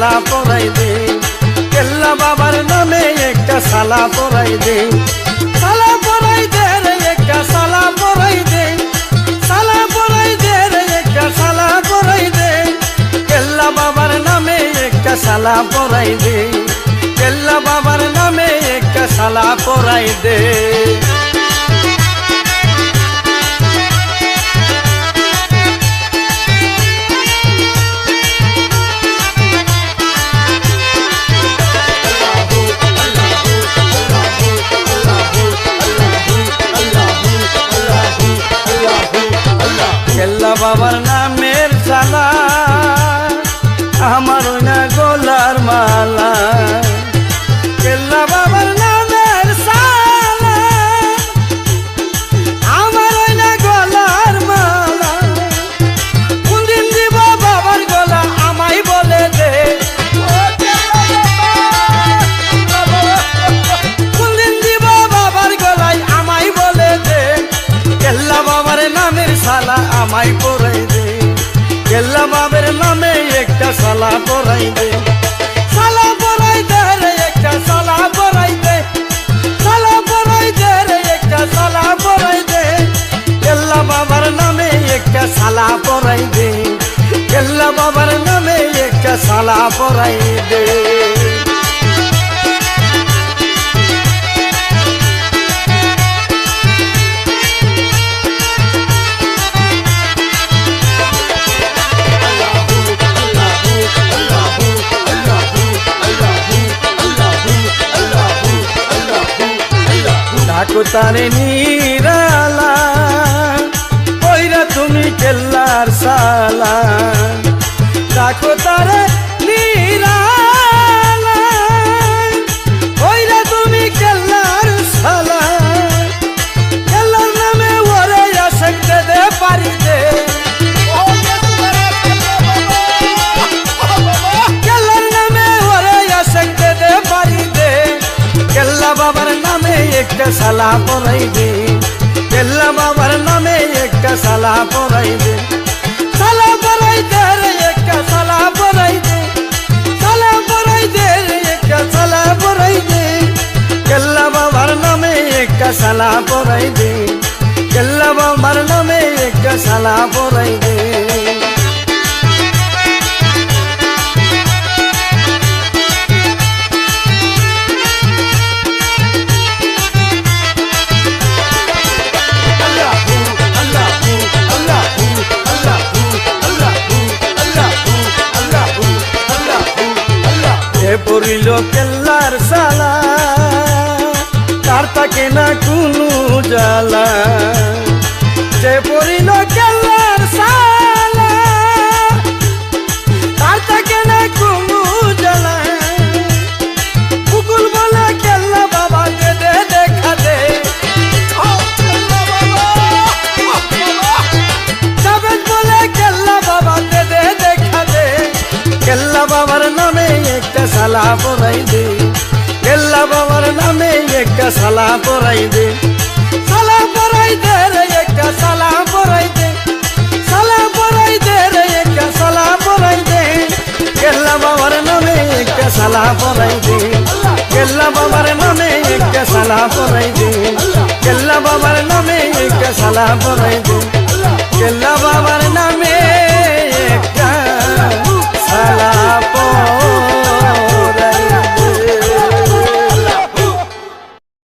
সালা পরাই দে। কেল্লা বাবার নামে একটা সালা পরাই দে। সালা পরাই দে রে, একটা সালা পরাই দে। সালা পরাই দে রে, একটা সালা পরাই দে। কেল্লা বাবার নামে একটা সালা পরাই দে। কেল্লা বাবার নামে একটা সালা পরাই দে। বাবার নামে একটা সালা পরাই দে। সালা পরাই দে রে, একটা সালা পরাই দে। সালা পরাই দে রে, একটা সালা পরাই দে। কেল্লা বাবার নামে একটা সালা পরাই দে। কেল্লা বাবার নামে একটা সালা পরাই দে। ডাকো তারে নিরালা কইরা তুমি কেল্লার সালা। ডাকো তারে একটা সালা পরাই দে কেল্লা বাবার নামে একটা সালা পরাই দে সালা পরাই দে রে একটা সালা পরাই দে সালা পরাই দে রে একটা সালা পরাই দে কেল্লা বাবার নামে একটা সালা পরাই দে কেল্লা বাবার নামে একটা সালা পরাই দে পড়িল কেল্লার সালা তার তাকে না কোনো জ্বালা। যে পড়িল কেল্লার সালা সালা পরাই দে। কেল্লা বাবার নামে একটা সালা পরাই দে। রে, একটা রে, একটা কেল্লা বাবার নামে একটা সালা পরাই কেল্লা বাবার নামে একটা কেল্লা বাবার নামে একটা কেল্লা বাবার নামে